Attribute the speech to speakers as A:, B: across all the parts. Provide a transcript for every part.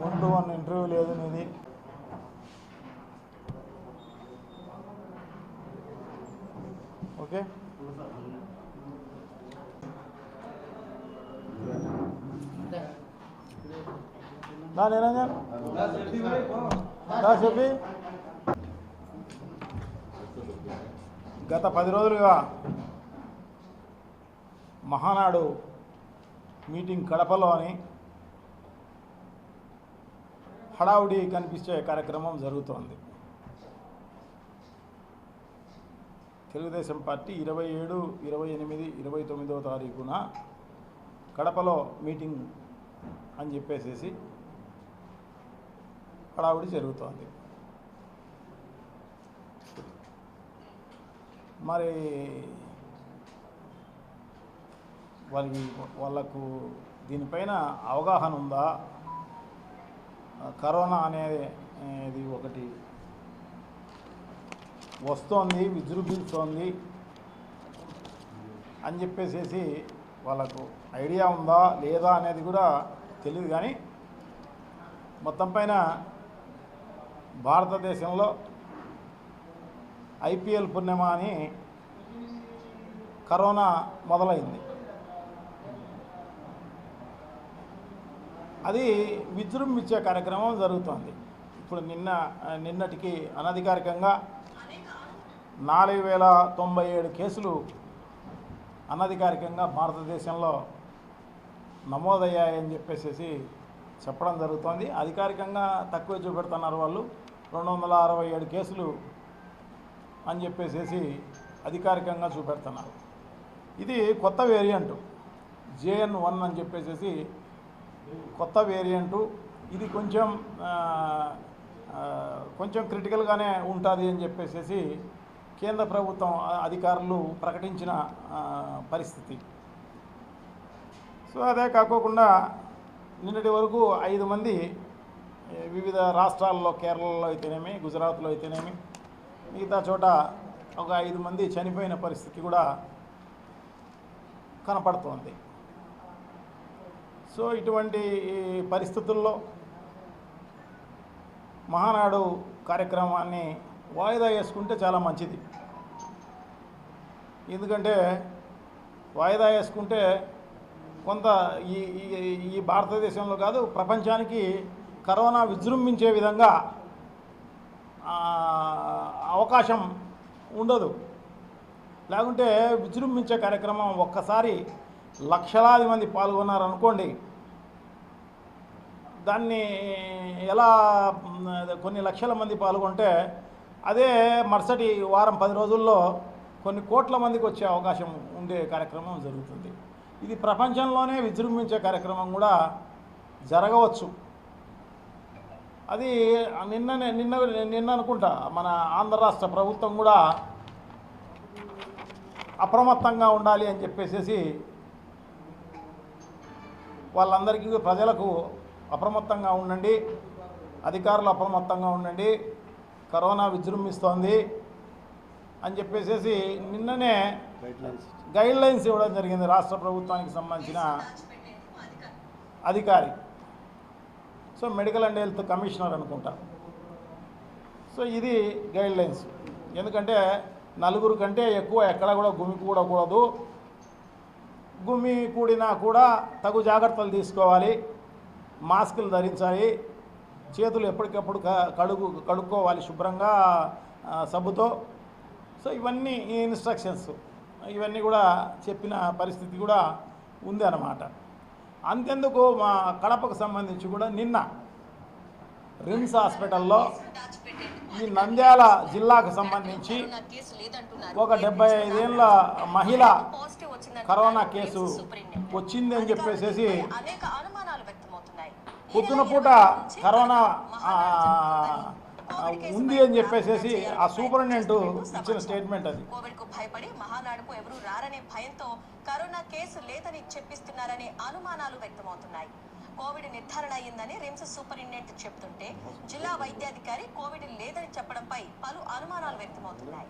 A: One to one interview లేదు నీది. Okay దా నిరంజన్. దా చెప్పి గత పది రోజులుగా మహానాడు మీటింగ్ కడపలోని హడావుడి కనిపించే కార్యక్రమం జరుగుతోంది. తెలుగుదేశం పార్టీ ఇరవై ఏడు ఇరవై ఎనిమిది ఇరవై తొమ్మిదవ తారీఖున కడపలో మీటింగ్ అని చెప్పేసేసి హడావుడి జరుగుతోంది. మరి వాళ్ళకి వాళ్ళకు దీనిపైన అవగాహన ఉందా? కరోనా అనేది ఒకటి వస్తోంది విజృంభిస్తోంది అని చెప్పేసేసి వాళ్ళకు ఐడియా ఉందా లేదా అనేది కూడా తెలియదు కానీ మొత్తం పైన భారతదేశంలో ఐపీఎల్ పుణ్యమా అని కరోనా మొదలైంది. అది విజృంభించే కార్యక్రమం జరుగుతోంది. ఇప్పుడు నిన్న నిన్నటికి అనధికారికంగా నాలుగు వేల తొంభై ఏడు కేసులు అనధికారికంగా భారతదేశంలో నమోదయ్యాయని చెప్పేసి చెప్పడం జరుగుతోంది. అధికారికంగా తక్కువ చూపెడుతున్నారు వాళ్ళు. రెండు వందల అరవై ఏడు కేసులు అని చెప్పేసి అధికారికంగా చూపెడుతున్నారు. ఇది కొత్త వేరియంట్. జేఎన్ వన్ అని చెప్పేసి కొత్త వేరియంటు ఇది కొంచెం కొంచెం క్రిటికల్గానే ఉంటుంది అని చెప్పేసి కేంద్ర ప్రభుత్వం అధికారులు ప్రకటించిన పరిస్థితి. సో అదే కాకోకుండా నిన్నటి వరకు ఐదు మంది వివిధ రాష్ట్రాల్లో కేరళలో అయితేనేమి గుజరాత్లో అయితేనేమి మిగతా చోట ఒక ఐదు మంది చనిపోయిన పరిస్థితి కూడా కనపడుతోంది. సో ఇటువంటి పరిస్థితుల్లో మహానాడు కార్యక్రమాన్ని వాయిదా వేసుకుంటే చాలా మంచిది. ఎందుకంటే వాయిదా వేసుకుంటే కొంత ఈ ఈ- భారతదేశంలో కాదు ప్రపంచానికి కరోనా విజృంభించే విధంగా అవకాశం ఉండదు. లేకుంటే విజృంభించే కార్యక్రమం ఒక్కసారి లక్షలాది మంది పాల్గొన్నారనుకోండి దాన్ని ఎలా కొన్ని లక్షల మంది పాల్గొంటే అదే మరుసటి వారం పది రోజుల్లో కొన్ని కోట్ల మందికి వచ్చే అవకాశం ఉండే కార్యక్రమం జరుగుతుంది. ఇది ప్రపంచంలోనే విజృంభించే కార్యక్రమం కూడా జరగవచ్చు. అది నిన్ననే నిన్న నిన్న అనుకుంటా మన ఆంధ్ర రాష్ట్ర ప్రభుత్వం కూడా అప్రమత్తంగా ఉండాలి అని చెప్పేసి వాళ్ళందరికీ ప్రజలకు అప్రమత్తంగా ఉండండి. అధికారులు అప్రమత్తంగా ఉండండి. కరోనా విజృంభిస్తోంది అని చెప్పేసి నిన్ననే గైడ్ లైన్స్ ఇవ్వడం జరిగింది రాష్ట్ర ప్రభుత్వానికి సంబంధించిన అధికారి. So medical and health commissioner అనుకుంటా. సో ఇది గైడ్ లైన్స్ ఎందుకంటే నలుగురు కంటే ఎక్కువ ఎక్కడ కూడా గుమి గుమ్మి కూడినా కూడా తగు జాగ్రత్తలు తీసుకోవాలి. మాస్కులు ధరించాలి. చేతులు ఎప్పటికప్పుడు కడుగు కడుక్కోవాలి శుభ్రంగా సబ్బుతో. సో ఇవన్నీ ఈ ఇన్స్ట్రక్షన్స్ ఇవన్నీ కూడా చెప్పిన పరిస్థితి కూడా ఉంది అన్నమాట. అంతెందుకు మా కడపకు సంబంధించి కూడా నిన్న రిమ్స్ హాస్పిటల్లో ఈ నంద్యాల జిల్లాకు సంబంధించి ఒక డెబ్బై ఐదేళ్ళ మహిళ కరోనా కేసు వచ్చింది అని చెప్పేసి పొద్దున పూట కరోనా ఉంది అని చెప్పేసి ఆ సూపరింటెండెంట్ ఇచ్చిన స్టేట్మెంట్ అది.
B: కోవిడ్కు భయపడి మహానాడుకు ఎవరూ రారనే భయంతో కరోనా కేసు లేదని చెప్పిస్తున్నారనే అనుమానాలు వ్యక్తమవుతున్నాయి. కోవిడ్ నిర్ధారణ అయిందని రిమ్స్ సూపరింటెండెంట్ చెప్తుంటే జిల్లా వైద్యాధికారి కోవిడ్ లేదని చెప్పడంపై పలు అనుమానాలు వ్యక్తమవుతున్నాయి.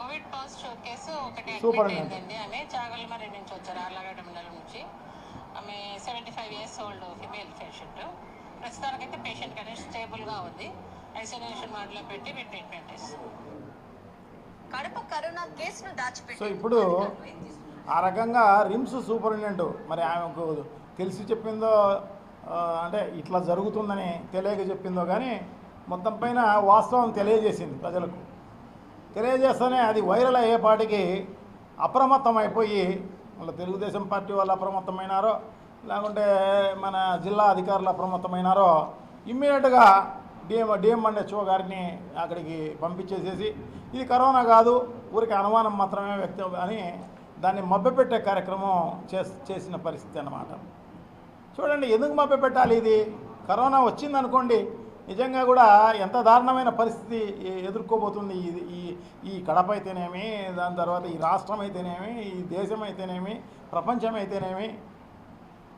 C: కోవిడ్ పాజిటివ్ కేసు ఒకటి
A: సూపర్
C: అడ్మిట్
A: అండి.
C: అయిందండి. ఆమె చాగల్మరి నుంచి వచ్చారు ఆర్లగడ్డ మండలం నుంచి. ఆమె seventy five years old female patient ప్రస్తుతానికైతే పేషెంట్ అనేది స్టేబుల్గా ఉంది. ఐసోలేషన్ వార్డులో పెట్టి మేము ట్రీట్మెంట్ ఇస్తాం
B: కడప కరోనా కేసును దాచిపెట్టి
A: సో ఇప్పుడు? ఆ రకంగా రిమ్స్ సూపరింటెండెంట్ మరి ఆమెకు తెలిసి చెప్పిందో అంటే ఇట్లా జరుగుతుందని తెలియక చెప్పిందో కానీ మొత్తం పైన వాస్తవం తెలియజేసింది ప్రజలకు. తెలియజేస్తేనే అది వైరల్ అయ్యేపాటికి అప్రమత్తం అయిపోయి వాళ్ళ తెలుగుదేశం పార్టీ వాళ్ళు అప్రమత్తమైనారో లేకుంటే మన జిల్లా అధికారులు అప్రమత్తమైనారో ఇమ్మీడియట్గా డిఎం డిఎం హెచ్ఓ గారిని అక్కడికి పంపించేసేసి ఇది కరోనా కాదు ఊరికి అనుమానం మాత్రమే వ్యక్తం అని దాన్ని మభ్యపెట్టే కార్యక్రమం చేస్ చేసిన పరిస్థితి అన్నమాట. చూడండి ఎందుకు మభ్యపెట్టాలి ఇది? కరోనా వచ్చిందనుకోండి నిజంగా కూడా ఎంత దారుణమైన పరిస్థితి ఎదుర్కోబోతుంది ఇది ఈ ఈ కడప అయితేనేమి దాని తర్వాత ఈ రాష్ట్రం అయితేనేమి ఈ దేశం అయితేనేమి ప్రపంచం అయితేనేమి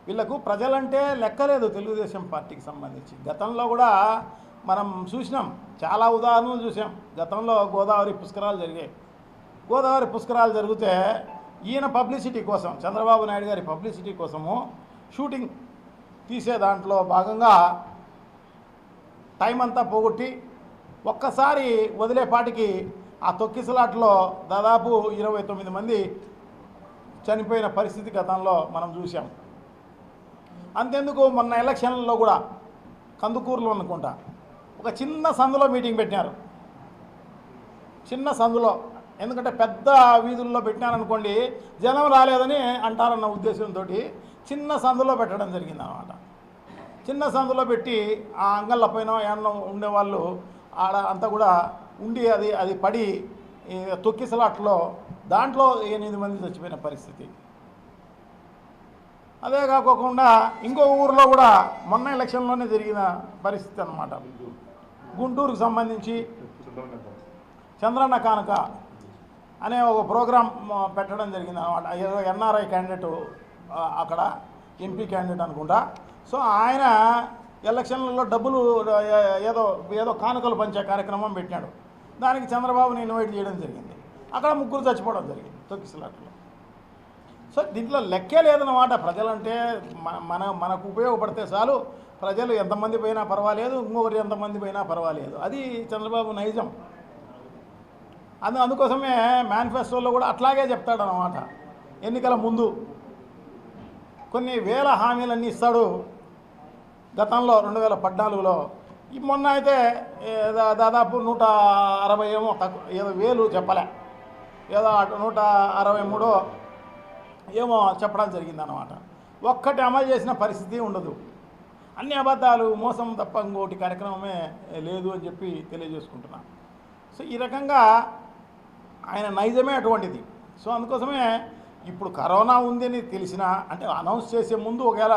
A: వీళ్ళకు ప్రజలంటే లెక్కలేదు తెలుగుదేశం పార్టీకి సంబంధించి. గతంలో కూడా మనం చూసినాం చాలా ఉదాహరణలు చూసాం. గతంలో గోదావరి పుష్కరాలు జరిగాయి. గోదావరి పుష్కరాలు జరిగితే ఈయన పబ్లిసిటీ కోసం చంద్రబాబు నాయుడు గారి పబ్లిసిటీ కోసము షూటింగ్ తీసే దాంట్లో భాగంగా టైం అంతా పోగొట్టి ఒక్కసారి వదిలేపాటికి ఆ తొక్కిసలాట్లో దాదాపు ఇరవై తొమ్మిది మంది చనిపోయిన పరిస్థితి గతంలో మనం చూసాం అంతెందుకు మొన్న ఎలక్షన్లలో కూడా కందుకూరులో అనుకుంటా ఒక చిన్న సందులో మీటింగ్ పెట్టినారు. చిన్న సందులో ఎందుకంటే పెద్ద వీధుల్లో పెట్టినారనుకోండి జనం రాలేదని అంటారన్న ఉద్దేశంతో చిన్న సందులో పెట్టడం జరిగింది అనమాట చిన్న సందులో పెట్టి ఆ అంగళ్ళ పైన ఏమన్నా ఉండేవాళ్ళు ఆడ అంతా కూడా ఉండి అది అది పడి తొక్కిసలాట్లో దాంట్లో ఎనిమిది మంది చచ్చిపోయిన పరిస్థితి. అదే కాకోకుండా ఇంకో ఊరిలో కూడా మొన్న ఎలక్షన్లోనే జరిగిన పరిస్థితి అన్నమాట. గుంటూరుకు సంబంధించి చంద్రన్న కానుక అనే ఒక ప్రోగ్రాం పెట్టడం జరిగింది అనమాట ఏదో ఎన్ఆర్ఐ క్యాండిడేట్ అక్కడ ఎంపీ క్యాండిడేట్ అనుకుంటా. సో ఆయన ఎలక్షన్లలో డబ్బులు ఏదో ఏదో కానుకలు పంచే కార్యక్రమం పెట్టాడు దానికి చంద్రబాబుని ఇన్వైట్ చేయడం జరిగింది. అక్కడ ముగ్గురు చచ్చిపోవడం జరిగింది తొక్కిసలాట్లో. సో దీంట్లో లెక్కే లేదన్నమాట. ప్రజలంటే మన మన మనకు ఉపయోగపడితే చాలు. ప్రజలు ఎంతమంది పోయినా పర్వాలేదు ఇంకొకరు ఎంతమంది పోయినా పర్వాలేదు. అది చంద్రబాబు నైజం. అందు అందుకోసమే మేనిఫెస్టోలో కూడా అట్లాగే చెప్తాడనమాట ఎన్నికల ముందు కొన్ని వేల హామీలన్నీ ఇస్తాడు. గతంలో రెండు వేల పద్నాలుగులో మొన్న అయితే దాదాపు నూట అరవై ఏమో తక్కువ ఏదో వేలు చెప్పలే. ఏదో నూట అరవై మూడో ఏమో చెప్పడం జరిగిందనమాట ఒక్కటి అమలు చేసిన పరిస్థితి ఉండదు. అన్ని అబద్ధాలు మోసం తప్ప ఇంకోటి కార్యక్రమమే లేదు అని చెప్పి తెలియజేసుకుంటున్నాను సో ఈ రకంగా ఆయన నైజమే అటువంటిది. సో అందుకోసమే ఇప్పుడు కరోనా ఉందని తెలిసినా అంటే అనౌన్స్ చేసే ముందు ఒకవేళ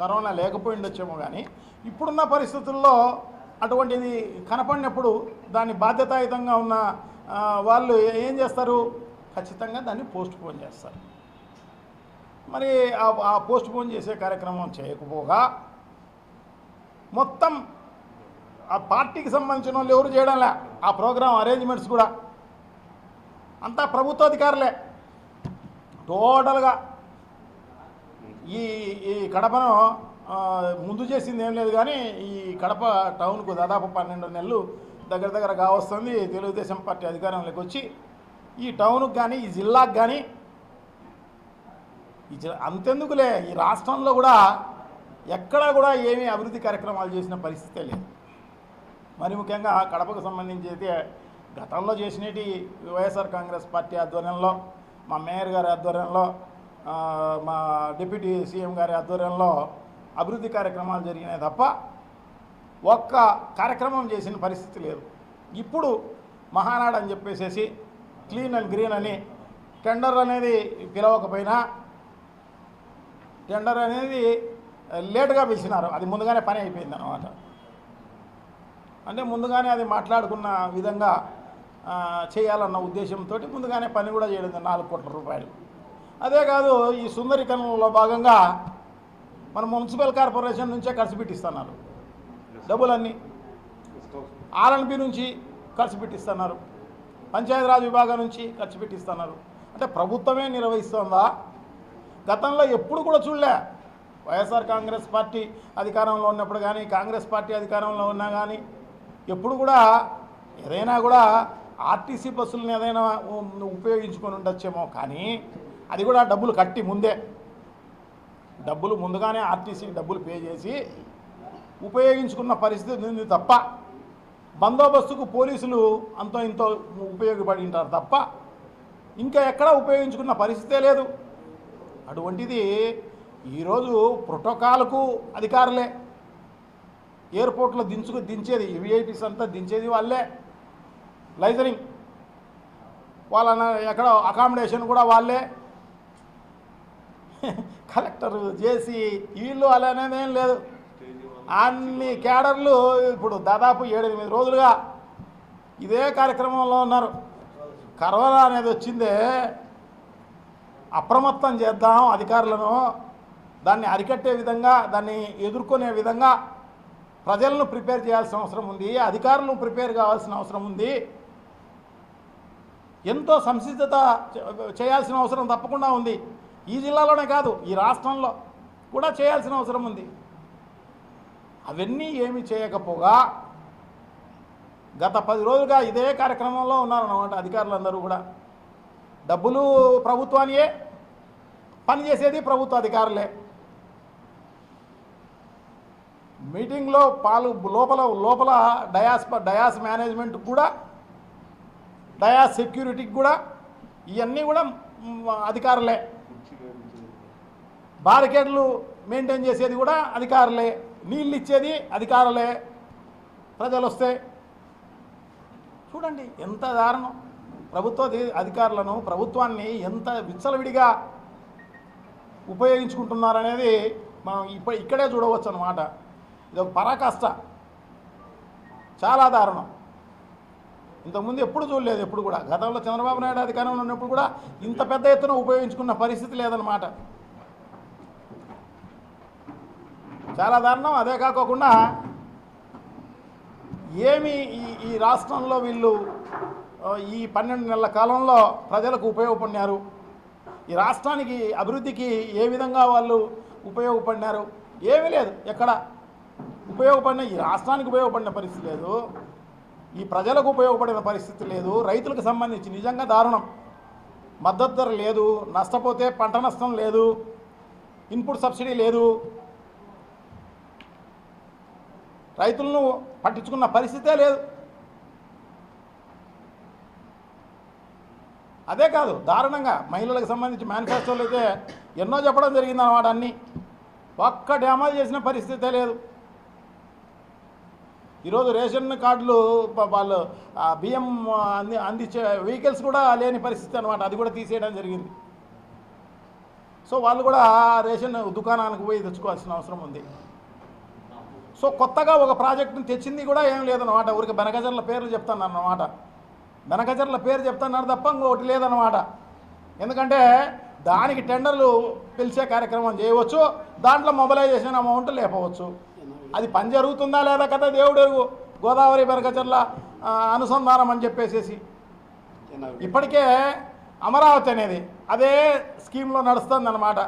A: కరోనా లేకపోయి ఉండొచ్చేమో కానీ ఇప్పుడున్న పరిస్థితుల్లో అటువంటిది కనపడినప్పుడు దాన్ని బాధ్యతాయుతంగా ఉన్న వాళ్ళు ఏం చేస్తారు? ఖచ్చితంగా దాన్ని పోస్ట్ పోన్ చేస్తారు. మరి ఆ- ఆ పోస్ట్ పోన్ చేసే కార్యక్రమం చేయకపోగా మొత్తం ఆ పార్టీకి సంబంధించిన వాళ్ళు ఎవరు చేయడంలే ఆ ప్రోగ్రాం అరేంజ్మెంట్స్ కూడా. అంతా ప్రభుత్వ అధికారులే టోటల్గా ఈ ఈ కడపను ముందు చేసింది ఏం లేదు కానీ ఈ కడప టౌన్కు దాదాపు పన్నెండు నెలలు దగ్గర దగ్గర కావస్తుంది. తెలుగుదేశం పార్టీ అధికారంలోకి వచ్చి ఈ టౌన్కు కానీ ఈ జిల్లాకు కానీ ఈ అంతెందుకులే. ఈ రాష్ట్రంలో కూడా ఎక్కడా కూడా ఏమీ అభివృద్ధి కార్యక్రమాలు చేసిన పరిస్థితే లేదు. మరి ముఖ్యంగా కడపకు సంబంధించి అయితే గతంలో చేసినటి వైఎస్ఆర్ కాంగ్రెస్ పార్టీ ఆధ్వర్యంలో మా మేయర్ గారి ఆధ్వర్యంలో మా డిప్యూటీ సీఎం గారి ఆధ్వర్యంలో అభివృద్ధి కార్యక్రమాలు జరిగినాయి తప్ప ఒక్క కార్యక్రమం చేసిన పరిస్థితి లేదు. ఇప్పుడు మహానాడు అని చెప్పేసేసి క్లీన్ అండ్ గ్రీన్ అని టెండర్ అనేది పిలవకపోయినా టెండర్ అనేది లేటుగా పిలిచినారు. అది ముందుగానే పని అయిపోయింది అనమాట అంటే ముందుగానే అది మాట్లాడుకున్న విధంగా చేయాలన్న ఉద్దేశంతో ముందుగానే పని కూడా చేయడం నాలుగు కోట్ల రూపాయలు. అదే కాదు ఈ సుందరీకరణలో భాగంగా మన మున్సిపల్ కార్పొరేషన్ నుంచే ఖర్చు పెట్టిస్తున్నారు. డబ్బులన్నీ. ఆర్ఎన్బి నుంచి ఖర్చు పెట్టిస్తున్నారు. పంచాయతీరాజ్ విభాగం నుంచి ఖర్చు పెట్టిస్తున్నారు. అంటే ప్రభుత్వమే నిర్వహిస్తుందా? గతంలో ఎప్పుడు కూడా చూడలే. వైఎస్ఆర్ కాంగ్రెస్ పార్టీ అధికారంలో ఉన్నప్పుడు కానీ కాంగ్రెస్ పార్టీ అధికారంలో ఉన్నా కానీ ఎప్పుడు కూడా ఏదైనా కూడా ఆర్టీసీ బస్సులను ఏదైనా ఉపయోగించుకొని ఉండొచ్చేమో కానీ అది కూడా డబ్బులు కట్టి ముందే. డబ్బులు ముందుగానే ఆర్టీసీకి డబ్బులు పే చేసి ఉపయోగించుకున్న పరిస్థితి ఉంది తప్ప బందోబస్తుకు పోలీసులు అంతో ఇంతో ఉపయోగపడి ఉంటారు తప్ప ఇంకా ఎక్కడ ఉపయోగించుకున్న పరిస్థితే లేదు. అటువంటిది ఈరోజు ప్రోటోకాల్కు అధికారులే. ఎయిర్పోర్ట్లో దించుకు దించేది విఐపీస్ అంతా దించేది వాళ్ళే. లైజరింగ్. వాళ్ళ ఎక్కడ అకామిడేషన్ కూడా వాళ్ళే. కలెక్టర్ చేసి వీళ్ళు అలానేదేం లేదు. అన్ని కేడర్లు ఇప్పుడు దాదాపు ఏడెనిమిది రోజులుగా ఇదే కార్యక్రమంలో ఉన్నారు. కరోనా అనేది వచ్చిందే అప్రమత్తం చేద్దాం అధికారులను దాన్ని అరికట్టే విధంగా దాన్ని ఎదుర్కొనే విధంగా ప్రజలను ప్రిపేర్ చేయాల్సిన అవసరం ఉంది అధికారులను ప్రిపేర్ కావాల్సిన అవసరం ఉంది. ఎంతో సంసిద్ధత చేయాల్సిన అవసరం తప్పకుండా ఉంది. ఈ జిల్లాలోనే కాదు ఈ రాష్ట్రంలో కూడా చేయాల్సిన అవసరం ఉంది. అవన్నీ ఏమి చేయకపోగా గత పది రోజులుగా ఇదే కార్యక్రమంలో ఉన్నారన్నమాట అధికారులందరూ కూడా. డబ్బులు ప్రభుత్వానియే పనిచేసేది ప్రభుత్వ అధికారులే. మీటింగ్లో పాలు లోపల లోపల డయాస్ డయాస్ మేనేజ్మెంట్ కూడా డయాస్ సెక్యూరిటీకి కూడా ఇవన్నీ కూడా అధికారులే. బారికేడ్లు మెయింటైన్ చేసేది కూడా అధికారులే. నీళ్ళు ఇచ్చేది అధికారులే. ప్రజలు వస్తే చూడండి ఎంత దారుణం. ప్రభుత్వ అధికారులను ప్రభుత్వాన్ని ఎంత విచ్చలవిడిగా ఉపయోగించుకుంటున్నారనేది మనం ఇప్ప ఇక్కడే చూడవచ్చు అనమాట ఇది ఒక పరాకాష్ట. చాలా దారుణం. ఇంతకుముందు ఎప్పుడు చూడలేదు ఎప్పుడు కూడా. గతంలో చంద్రబాబు నాయుడు అధికారంలో ఉన్నప్పుడు కూడా ఇంత పెద్ద ఎత్తున ఉపయోగించుకున్న పరిస్థితి లేదనమాట చాలా దారుణం. అదే కాకోకుండా ఏమి ఈ ఈ రాష్ట్రంలో వీళ్ళు ఈ పన్నెండు నెలల కాలంలో ప్రజలకు ఉపయోగపడినారు? ఈ రాష్ట్రానికి అభివృద్ధికి ఏ విధంగా వాళ్ళు ఉపయోగపడినారు? ఏమీ లేదు. ఎక్కడ? ఉపయోగపడిన ఈ రాష్ట్రానికి ఉపయోగపడిన పరిస్థితి లేదు. ఈ ప్రజలకు ఉపయోగపడిన పరిస్థితి లేదు. రైతులకు సంబంధించి నిజంగా దారుణం. మద్దతు ధర లేదు. నష్టపోతే పంట నష్టం లేదు. ఇన్పుట్ సబ్సిడీ లేదు. రైతులను పట్టించుకున్న పరిస్థితే లేదు. అదే కాదు దారుణంగా మహిళలకు సంబంధించి మేనిఫెస్టోలు అయితే ఎన్నో చెప్పడం జరిగింది అన్నమాట అన్నీ. ఒక్కటి అమలు చేసిన పరిస్థితే లేదు. ఈరోజు రేషన్ కార్డులు వాళ్ళు బియ్యం అంది అందించే వెహికల్స్ కూడా లేని పరిస్థితి అనమాట అది కూడా తీసేయడం జరిగింది. సో వాళ్ళు కూడా రేషన్ దుకాణానికి పోయి తెచ్చుకోవాల్సిన అవసరం ఉంది. సో కొత్తగా ఒక ప్రాజెక్టును తెచ్చింది కూడా ఏం లేదన్నమాట. ఊరికి బెనగజర్ల పేర్లు చెప్తాను అన్నమాట బెనగజర్ల పేరు చెప్తాన్నారు తప్ప ఇంకొకటి లేదన్నమాట. ఎందుకంటే దానికి టెండర్లు పిలిచే కార్యక్రమం చేయవచ్చు దాంట్లో మొబిలైజేషన్ అమౌంట్ లేపవచ్చు. అది పని జరుగుతుందా లేదా కదా దేవుడు గోదావరి బెనగజర్ల అనుసంధానం అని చెప్పేసేసి. ఇప్పటికే అమరావతి అనేది అదే స్కీమ్లో నడుస్తుంది అన్నమాట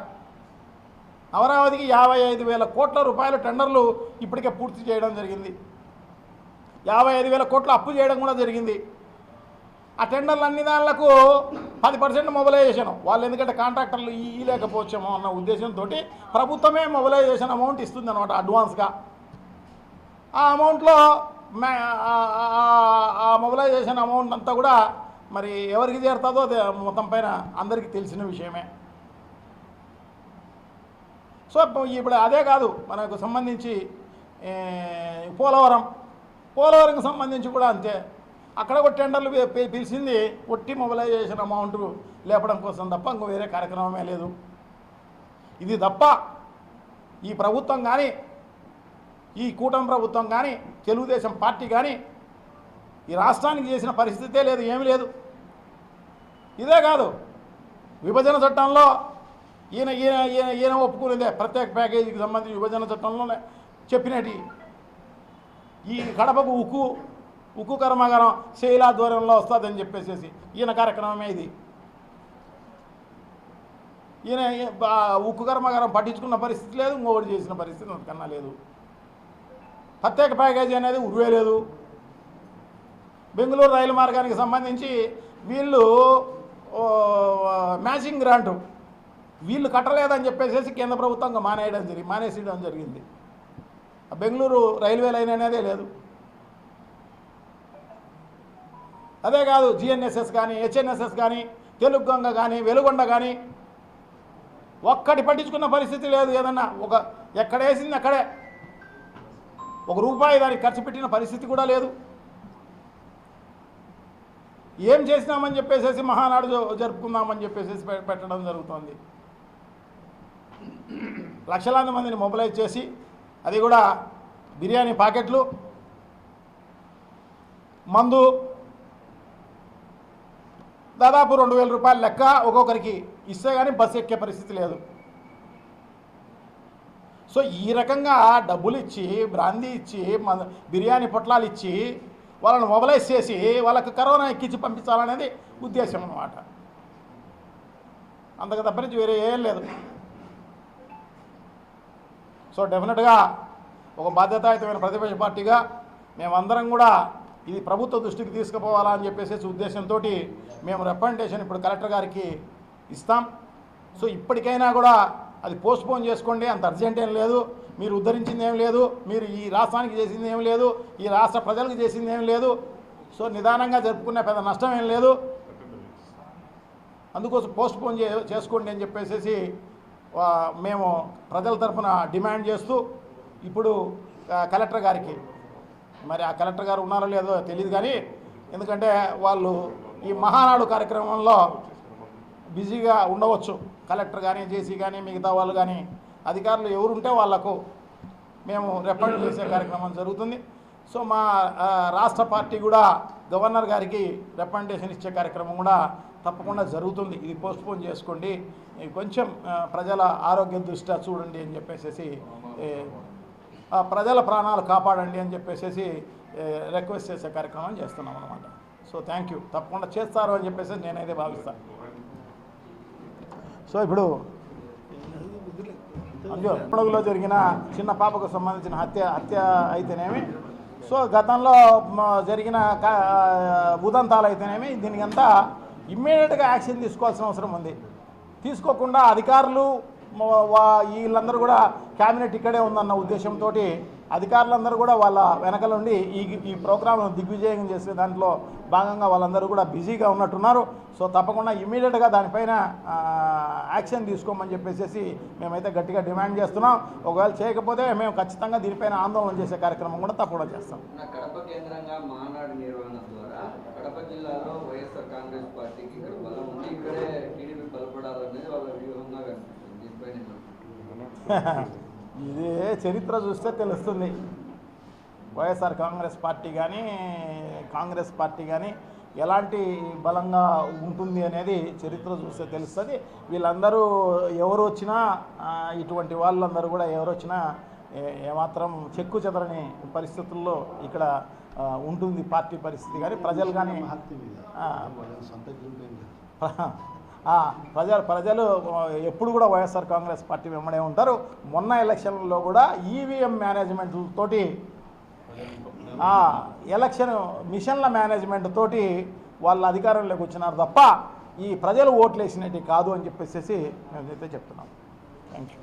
A: అమరావతికి యాభై ఐదు వేల కోట్ల రూపాయల టెండర్లు ఇప్పటికే పూర్తి చేయడం జరిగింది. యాభై ఐదు వేల కోట్ల అప్పు చేయడం కూడా జరిగింది. ఆ టెండర్లు అన్ని దానిలకు పది పర్సెంట్ మొబిలైజేషన్. వాళ్ళు ఎందుకంటే కాంట్రాక్టర్లు ఇవ్వలేకపోవచ్చేమో అన్న ఉద్దేశంతో ప్రభుత్వమే మొబిలైజేషన్ అమౌంట్ ఇస్తుంది అనమాట అడ్వాన్స్గా. ఆ అమౌంట్లో ఆ- మొబిలైజేషన్ అమౌంట్ అంతా కూడా మరి ఎవరికి చేరుతుందో మొత్తం పైన అందరికీ తెలిసిన విషయమే. సో ఇప్పుడు అదే కాదు మనకు సంబంధించి పోలవరం. పోలవరంకి సంబంధించి కూడా అంతే. అక్కడ కూడా టెండర్లు పిలిచింది ఒట్టి మొబిలైజేషన్ అమౌంట్ లేపడం కోసం తప్ప ఇంకో వేరే కార్యక్రమమే లేదు. ఇది తప్ప ఈ ప్రభుత్వం కానీ ఈ కూటమి ప్రభుత్వం కానీ తెలుగుదేశం పార్టీ కానీ ఈ రాష్ట్రానికి చేసిన పరిస్థితే లేదు ఏమీ లేదు. ఇదే కాదు విభజన చట్టంలో ఈయన ఈయన ఈయన ఈయన ఒప్పుకునేదే ప్రత్యేక ప్యాకేజీకి సంబంధించి విభజన చట్టంలోనే చెప్పినటి ఈ కడపకు ఉక్కు ఉక్కు కర్మాగారం శైలాధ్వర్యంలో వస్తుందని చెప్పేసేసి ఈయన కార్యక్రమమే ఇది. ఈయన ఉక్కు కర్మాగారం పట్టించుకున్న పరిస్థితి లేదు ఇంకొకటి చేసిన పరిస్థితి అంతకన్నా లేదు. ప్రత్యేక ప్యాకేజీ అనేది ఉరువే లేదు. బెంగళూరు రైలు మార్గానికి సంబంధించి వీళ్ళు మ్యాచింగ్ గ్రాంటు వీళ్ళు కట్టలేదని చెప్పేసి కేంద్ర ప్రభుత్వం మానేయడం జరిగింది మానేసేయడం జరిగింది. బెంగళూరు రైల్వే లైన్ అనేదే లేదు. అదే కాదు జిఎన్ఎస్ఎస్ కానీ హెచ్ఎన్ఎస్ఎస్ కానీ తెలుగుగంగ కానీ వెలుగొండ కానీ ఒక్కటి పట్టించుకున్న పరిస్థితి లేదు ఏదన్నా. ఒక ఎక్కడ వేసింది అక్కడే. ఒక రూపాయి దానికి ఖర్చు పెట్టిన పరిస్థితి కూడా లేదు. ఏం చేసినామని చెప్పేసి మహానాడు జరుపుకుందామని చెప్పేసి పె- పెట్టడం జరుగుతుంది. లక్షలాది మందిని మొబిలైజ్ చేసి అది కూడా బిర్యానీ ప్యాకెట్లు మందు దాదాపు రెండు వేల రూపాయల లెక్క ఒక్కొక్కరికి ఇస్తే కానీ బస్సు ఎక్కే పరిస్థితి లేదు. సో ఈ రకంగా డబ్బులు ఇచ్చి బ్రాందీ ఇచ్చి మన బిర్యానీ పొట్లాలు ఇచ్చి వాళ్ళని మొబలైజ్ చేసి వాళ్ళకి కరోనా ఎక్కించి పంపించాలనేది ఉద్దేశం అన్నమాట. అంతకు తప్పనించి వేరే ఏం లేదు. సో డెఫినెట్గా ఒక బాధ్యతాయుతమైన ప్రతిపక్ష పార్టీగా మేమందరం కూడా ఇది ప్రభుత్వ దృష్టికి తీసుకుపోవాలా అని చెప్పేసి ఉద్దేశంతో మేము రిప్రజెంటేషన్ ఇప్పుడు కలెక్టర్ గారికి ఇస్తాం. సో ఇప్పటికైనా కూడా అది పోస్ట్పోన్ చేసుకోండి అంత అర్జెంట్ ఏం లేదు. మీరు ఉద్ధరించింది ఏం లేదు మీరు ఈ రాష్ట్రానికి చేసింది ఏం లేదు ఈ రాష్ట్ర ప్రజలకు చేసింది ఏం లేదు. సో నిదానంగా జరుపుకునే పెద్ద నష్టం ఏం లేదు. అందుకోసం పోస్ట్పోన్ చే చేసుకోండి అని చెప్పేసి మేము ప్రజల తరఫున డిమాండ్ చేస్తూ ఇప్పుడు కలెక్టర్ గారికి. మరి ఆ కలెక్టర్ గారు ఉన్నారో లేదో తెలియదు కానీ ఎందుకంటే వాళ్ళు ఈ మహానాడు కార్యక్రమంలో బిజీగా ఉండవచ్చు. కలెక్టర్ కానీ జేసీ కానీ మిగతా వాళ్ళు కానీ అధికారులు ఎవరుంటే వాళ్ళకు మేము రిప్రజెంట్ చేసే కార్యక్రమం జరుగుతుంది. సో మా రాష్ట్ర పార్టీ కూడా గవర్నర్ గారికి రిప్రజెంటేషన్ ఇచ్చే కార్యక్రమం కూడా తప్పకుండా జరుగుతుంది. ఇది పోస్ట్పోన్ చేసుకోండి. కొంచెం ప్రజల ఆరోగ్య దృష్ట్యా చూడండి అని చెప్పేసి ప్రజల ప్రాణాలు కాపాడండి అని చెప్పేసి రిక్వెస్ట్ చేసే కార్యక్రమం చేస్తున్నాం అనమాట సో థ్యాంక్ యూ తప్పకుండా చేస్తారు అని చెప్పేసి నేనైతే భావిస్తాను సో ఇప్పుడు అయ్యో పండుగలో జరిగిన చిన్న పాపకు సంబంధించిన హత్య హత్య అయితేనేమి? సో గతంలో జరిగిన కా- ఉదంతాలు అయితేనేమి? దీనికంతా ఇమ్మీడియట్గా యాక్షన్ తీసుకోవాల్సిన అవసరం ఉంది. తీసుకోకుండా అధికారులు వీళ్ళందరూ కూడా క్యాబినెట్ ఇక్కడే ఉందన్న ఉద్దేశంతో అధికారులందరూ కూడా వాళ్ళ వెనకల నుండి ఈ ఈ ప్రోగ్రామ్ దిగ్విజయం చేసే దాంట్లో భాగంగా వాళ్ళందరూ కూడా బిజీగా ఉన్నట్టున్నారు. సో తప్పకుండా ఇమీడియట్గా దానిపైన యాక్షన్ తీసుకోమని చెప్పేసి మేమైతే గట్టిగా డిమాండ్ చేస్తున్నాం. ఒకవేళ చేయకపోతే మేము ఖచ్చితంగా దీనిపైన ఆందోళన చేసే కార్యక్రమం కూడా తప్పకుండా చేస్తాం.
D: కడప జిల్లాలో వైఎస్ఆర్ కాంగ్రెస్ పార్టీకి ఇక్కడ బలం ఉంది. ఇక్కడే టీడీపీ బలపడాలనేది వాళ్ళ వ్యూహంగా కనిపిస్తుంది. దీనిపైన ఏమంటారు?
A: ఇది చరిత్ర చూస్తే తెలుస్తుంది. వైఎస్ఆర్ కాంగ్రెస్ పార్టీ కానీ కాంగ్రెస్ పార్టీ కానీ ఎలాంటి బలంగా ఉంటుంది అనేది చరిత్ర చూస్తే తెలుస్తుంది. వీళ్ళందరూ ఎవరు వచ్చినా ఇటువంటి వాళ్ళందరూ కూడా ఎవరు వచ్చినా ఏమాత్రం చెక్కు చెదరని పరిస్థితుల్లో ఇక్కడ ఉంటుంది పార్టీ పరిస్థితి కానీ ప్రజలు కానీ ప్రజలు ప్రజలు ఎప్పుడు కూడా వైఎస్ఆర్ కాంగ్రెస్ పార్టీ వెంబడే ఉంటారు. మొన్న ఎలక్షన్లో కూడా ఈవీఎం మేనేజ్మెంట్ తోటి ఎలక్షన్ మిషన్ల మేనేజ్మెంట్ తోటి వాళ్ళ అధికారంలోకి వచ్చినారు తప్ప ఈ ప్రజలు ఓట్లు వేసినట్టు కాదు అని చెప్పేసి మేమైతే చెప్తున్నాం. Thank you